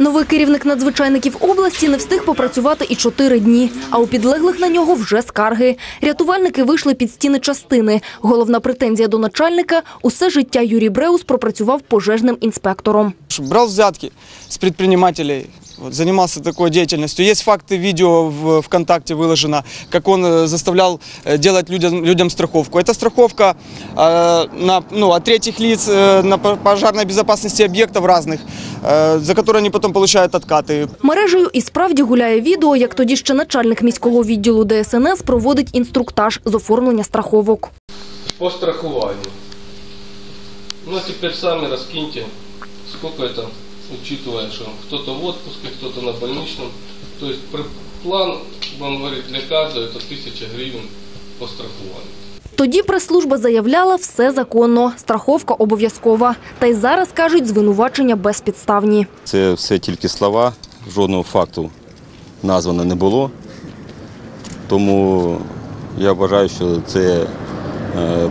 Новий керівник надзвичайників області не встиг попрацювати і чотири дні, а у підлеглих на нього вже скарги. Рятувальники вийшли під стіни частини. Головна претензія до начальника – усе життя Юрій Бреус пропрацював пожежним інспектором. Брав взятки з вот, занимался такой деятельностью. Есть факты, видео в ВКонтакте выложено, как он э, заставлял э, делать людям, людям страховку. Это страховка э, на, ну, от третьих лиц э, на по- пожарной безопасности объектов разных, э, за которые они потом получают откаты. Мережею і справді гуляє відео, як тоді ще начальник міського відділу ДСНС проводить інструктаж з оформлення страховок. по страхованию. Ну а теперь сами раскиньте, сколько это, учитывая, что кто-то в отпуске, кто-то на больничном. То есть при- план, он говорит, для каждого это 1000 гривен по страхованию. Тоді прес-служба заявляла все законно, страховка обов'язкова. Та й зараз кажуть, звинувачення безпідставні. Це все тільки слова, жодного факту названо не було. Тому я вважаю, що це е,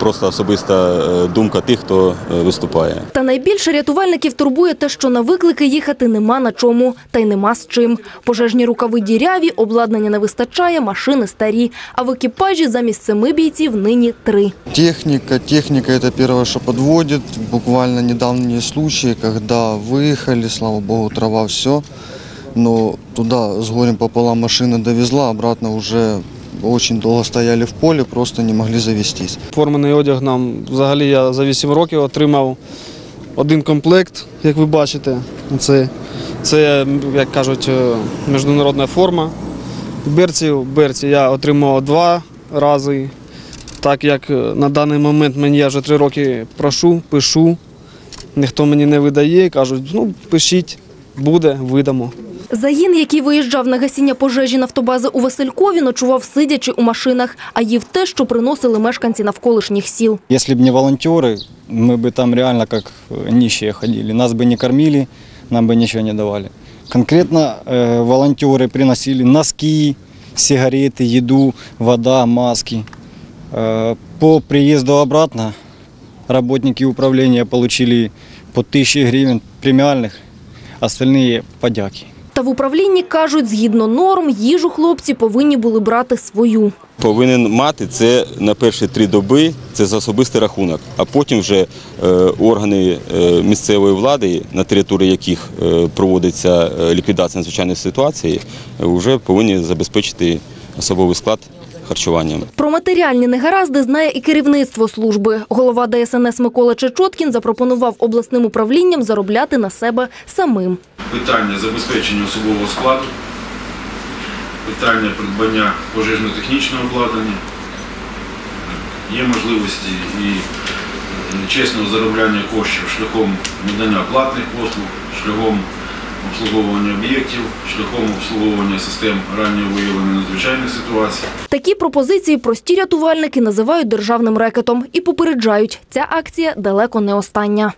просто особиста е, думка тих, хто е, виступає. Та найбільше рятувальників турбує те, що на виклики їхати нема на чому, та й нема з чим. Пожежні рукави діряві, обладнання не вистачає, машини старі. А в екіпажі замість семи бійців нині три. Техника, техника это первое, что подводит. Буквально недавние случаи, когда выехали, слава богу, трава все, но туда с горем пополам машина довезла, обратно уже очень долго стояли в поле, просто не могли завестись. Формений одяг нам взагалі я за 8 років отримав один комплект, як ви бачите. Це, це як кажуть, е, міжнародна форма. Берців, берці я отримав два рази. Так як е, на даний момент мені я вже три роки прошу, пишу. Ніхто мені не видає, кажуть, ну пишіть, буде, видамо. Загін, який виїжджав на гасіння пожежі нафтобази у Василькові, ночував сидячи у машинах, а їв те, що приносили мешканці навколишніх сіл. Если бы не волонтеры, мы бы там реально как э, нищие ходили. Нас бы не кормили, нам бы ничего не давали. Конкретно э, волонтеры приносили носки, сигареты, еду, вода, маски. Э, по приезду обратно работники управления получили по 1000 гривен премиальных, остальные подяки. Та в управлінні кажуть, згідно норм, їжу хлопці повинні були брати свою. Повинен мати це на перші три доби, це за особистий рахунок. А потім вже е, органи е, місцевої влади, на території яких е, проводиться ліквідація надзвичайної ситуації, вже повинні забезпечити особовий склад харчуванням. Про матеріальні негаразди знає і керівництво служби. Голова ДСНС Микола Чечоткін запропонував обласним управлінням заробляти на себе самим. питання забезпечення особового складу, питання придбання пожежно-технічного обладнання. Є можливості і чесного заробляння коштів шляхом надання платних послуг, шляхом обслуговування об'єктів, шляхом обслуговування систем раннього виявлення надзвичайних ситуацій. Такі пропозиції прості рятувальники називають державним рекетом і попереджають, ця акція далеко не остання.